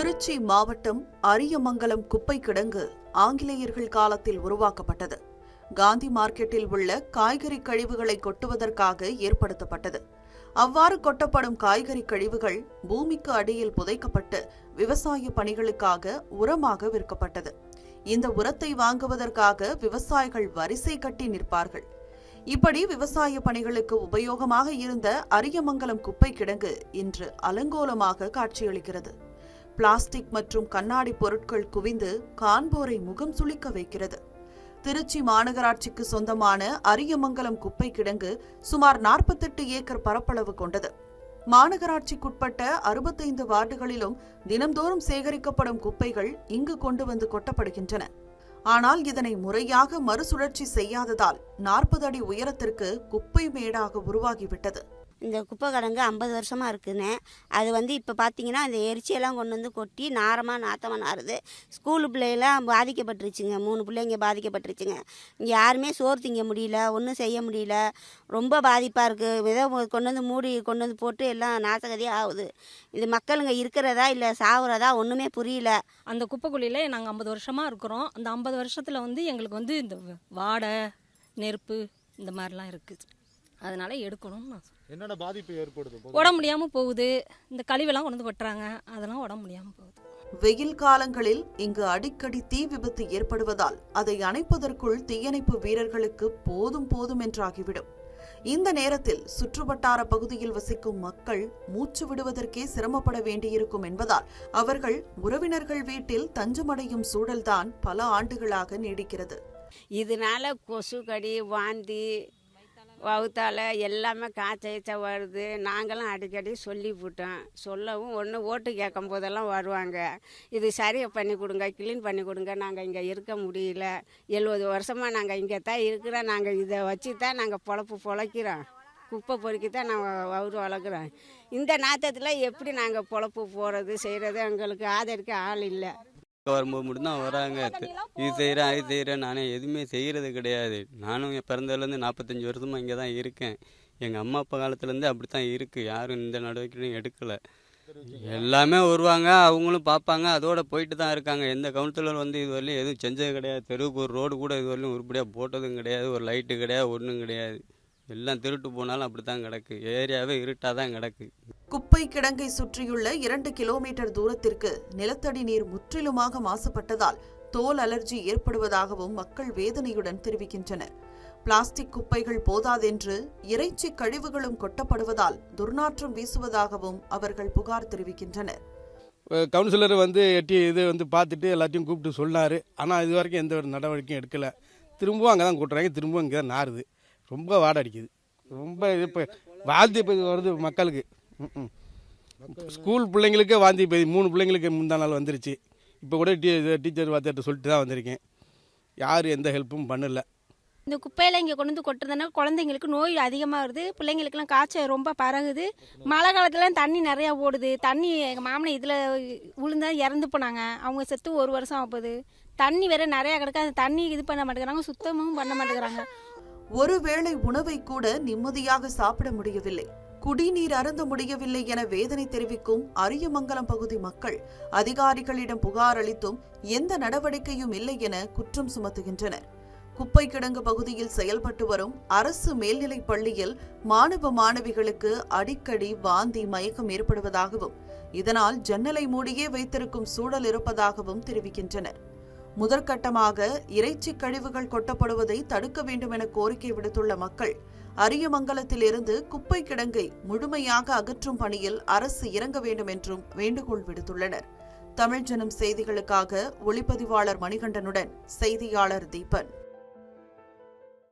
திருச்சி மாவட்டம் அரியமங்கலம் குப்பை கிடங்கு ஆங்கிலேயர்கள் காலத்தில் உருவாக்கப்பட்டது. காந்தி மார்க்கெட்டில் உள்ள காய்கறி கழிவுகளை கொட்டுவதற்காக ஏற்படுத்தப்பட்டது. அவ்வாறு கொட்டப்படும் காய்கறி கழிவுகள் பூமிக்கு அடியில் புதைக்கப்பட்டு விவசாய பணிகளுக்காக உரமாக விற்கப்பட்டது. இந்த உரத்தை வாங்குவதற்காக விவசாயிகள் வரிசை கட்டி நிற்பார்கள். இப்படி விவசாய பணிகளுக்கு உபயோகமாக இருந்த அரியமங்கலம் குப்பை கிடங்கு இன்று அலங்கோலமாக காட்சியளிக்கிறது. பிளாஸ்டிக் மற்றும் கண்ணாடி பொருட்கள் குவிந்து காண்போரை முகம் சுளிக்க வைக்கிறது. திருச்சி மாநகராட்சிக்கு சொந்தமான அரியமங்கலம் குப்பை கிடங்கு சுமார் நாற்பத்தெட்டு ஏக்கர் பரப்பளவு கொண்டது. மாநகராட்சிக்குட்பட்ட அறுபத்தைந்து வார்டுகளிலும் தினம்தோறும் சேகரிக்கப்படும் குப்பைகள் இங்கு கொண்டு வந்து கொட்டப்படுகின்றன. ஆனால் இதனை முறையாக மறுசுழற்சி செய்யாததால் நாற்பது அடி உயரத்திற்கு குப்பை மேடாக உருவாகிவிட்டது. இந்த குப்பை கிடங்கு ஐம்பது வருஷமாக இருக்குன்னு. அது வந்து இப்போ பார்த்தீங்கன்னா இந்த எரிச்சியெல்லாம் கொண்டு வந்து கொட்டி நாரமாக நாத்தமாக நாறுது. ஸ்கூலு பிள்ளைகளாம் பாதிக்கப்பட்டுருச்சுங்க. மூணு பிள்ளைங்க பாதிக்கப்பட்டுருச்சுங்க. இங்கே யாருமே சோறு திங்க முடியல ஒன்றும் செய்ய முடியல. ரொம்ப பாதிப்பாக இருக்குது ஏதோ கொண்டு வந்து மூடி கொண்டு வந்து போட்டு எல்லாம் நாசகதியாக ஆகுது. இது மக்களுங்க இருக்கிறதா இல்லை சாகுறதா ஒன்றுமே புரியல. அந்த குப்பைக்குழியில் நாங்கள் ஐம்பது வருஷமாக இருக்கிறோம். அந்த ஐம்பது வருஷத்தில் வந்து எங்களுக்கு வந்து இந்த வாடை நெருப்பு இந்த மாதிரிலாம் இருக்குது அதனால் எடுக்கணும்னு நான் என்னென்ன பாதிப்பு ஏற்படுது உடம்பு முடியாமல் போகுது. இந்த கழிவெல்லாம் கொண்டு வந்து கொட்டுறாங்க. அதெல்லாம் உடம்பு முடியாமல் போகுது. வெயில் காலங்களில் இங்கு அடிக்கடி தீ விபத்து ஏற்படுவதால் அதை அணைப்பதற்குள் தீயணைப்பு வீரர்களுக்கு போதும் போதும் என்றாகிவிடும். இந்த நேரத்தில் சுற்றுவட்டார பகுதியில் வசிக்கும் மக்கள் மூச்சு விடுவதற்கே சிரமப்பட வேண்டியிருக்கும் என்பதால் அவர்கள் உறவினர்கள் வீட்டில் தஞ்சமடையும் சூழல்தான் பல ஆண்டுகளாக நீடிக்கிறது. இதனால கொசு கடி வாந்தி வவுத்தால எல்லாமே காய்ச்ச வருது. நாங்களும் அடிக்கடி சொல்லி போட்டோம். சொல்லவும் ஒன்று ஓட்டு கேட்கும் போதெல்லாம் வருவாங்க. இது சரியை பண்ணி கொடுங்க க்ளீன் பண்ணி கொடுங்க நாங்கள் இங்கே இருக்க முடியல. எழுபது வருஷமாக நாங்கள் இங்கே தான் இருக்கிறோம். நாங்கள் இதை வச்சு தான் நாங்கள் பொழப்பு பொழைக்கிறோம். குப்பை பொறுக்கி தான் நாங்கள் வவுறு வளர்க்குறோம். இந்த நாத்தத்தில் எப்படி நாங்கள் பொழப்பு போகிறது செய்கிறது எங்களுக்கு ஆதரிக்க ஆள் இல்லை. வரும்போது மட்டும்தான் வராங்க. இது செய்கிறேன் அது செய்கிறேன் நானே எதுவுமே செய்கிறது கிடையாது. நானும் என் பிறந்ததுலேருந்து நாற்பத்தஞ்சு வருஷமாக இங்கே தான் இருக்கேன். எங்கள் அம்மா அப்பா காலத்துலேருந்து அப்படி தான் இருக்குது யாரும் இந்த நடவடிக்கையும் எடுக்கலை. எல்லாமே வருவாங்க அவங்களும் பார்ப்பாங்க. அதோட போயிட்டு தான் இருக்காங்க. எந்த கவுன்சிலர் வந்து இது வரலையும் எதுவும் செஞ்சது கிடையாது. தெருவுக்கு ஒரு ரோடு கூட இது வரலையும் உருப்படியாக போட்டதும் கிடையாது. ஒரு லைட்டு கிடையாது ஒன்றும் கிடையாது. எல்லாம் திருட்டு போனாலும் அப்படி தான் கிடக்கு. ஏரியாவே இருட்டாக தான் கிடக்கு. குப்பை கிடங்கை சுற்றியுள்ள இரண்டு கிலோமீட்டர் தூரத்திற்கு நிலத்தடி நீர் முற்றிலுமாக மாசுபட்டதால் தோல் அலர்ஜி ஏற்படுவதாகவும் மக்கள் வேதனையுடன் தெரிவிக்கின்றனர். பிளாஸ்டிக் குப்பைகள் போதாதென்று இறைச்சி கழிவுகளும் கொட்டப்படுவதால் துர்நாற்றம் வீசுவதாகவும் அவர்கள் புகார் தெரிவிக்கின்றனர். கவுன்சிலர் வந்து எட்டி இது வந்து பார்த்துட்டு எல்லாத்தையும் கூப்பிட்டு சொன்னார். ஆனால் இது வரைக்கும் எந்த ஒரு நடவடிக்கையும் எடுக்கலை. திரும்பவும் அங்கே தான் கூட்டுறாங்க. திரும்பவும் இங்கே தான் நாறுது ரொம்ப வாடை அடிக்குது. ரொம்ப இது இப்போ வாந்தி இப்போ வருது மக்களுக்கு. ஸ்கூல் பிள்ளைங்களுக்கே வாந்தி இப்போ மூணு பிள்ளைங்களுக்கு முந்தா நாள் வந்துருச்சு. இப்போ கூட டீ டீச்சர் வாத்தியார்ட்ட சொல்லிட்டு தான் வந்திருக்கேன். யாரும் எந்த ஹெல்ப்பும் பண்ணல. இந்த குப்பையெல்லாம் இங்கே கொண்டு வந்து கொட்டுறதுனால குழந்தைங்களுக்கு நோய் அதிகமாக வருது. பிள்ளைங்களுக்குலாம் காய்ச்சல் ரொம்ப பரகுது மழை காலத்துலலாம் தண்ணி நிறையா ஓடுது. தண்ணி எங்கள் மாமனை இதில் விழுந்தா இறந்து போனாங்க. அவங்க செத்து ஒரு வருஷம் ஆகுது தண்ணி வேற நிறையா கிடக்கு. அந்த தண்ணி இது பண்ண மாட்டேங்கிறாங்க. சுத்தமும் பண்ண மாட்டேங்கிறாங்க. ஒருவேளை உணவை கூட நிம்மதியாக சாப்பிட முடியவில்லை. குடிநீர் அருந்த முடியவில்லை என வேதனை தெரிவிக்கும் அரியமங்கலம் பகுதி மக்கள் அதிகாரிகளிடம் புகார் அளித்தும் எந்த நடவடிக்கையும் இல்லை என குற்றம் சுமத்துகின்றனர். குப்பை கிடங்கு பகுதியில் செயல்பட்டு வரும் அரசு மேல்நிலைப் பள்ளியில் மாணவ மாணவிகளுக்கு அடிக்கடி வாந்தி மயக்கம் ஏற்படுவதாகவும் இதனால் ஜன்னலை மூடியே வைத்திருக்கும் சூழல் இருப்பதாகவும் தெரிவிக்கின்றனர். முதற்கட்டமாக இறைச்சி கழிவுகள் கொட்டப்படுவதை தடுக்க வேண்டும் என கோரிக்கை விடுத்துள்ள மக்கள் அரியமங்கலத்திலிருந்து குப்பை கிடங்கை முழுமையாக அகற்றும் பணியில் அரசு இறங்க வேண்டும் என்றும் வேண்டுகோள் விடுத்துள்ளனர். தமிழ் ஜனம் செய்திகளுக்காக ஒளிப்பதிவாளர் மணிகண்டனுடன் செய்தியாளர் தீபன்.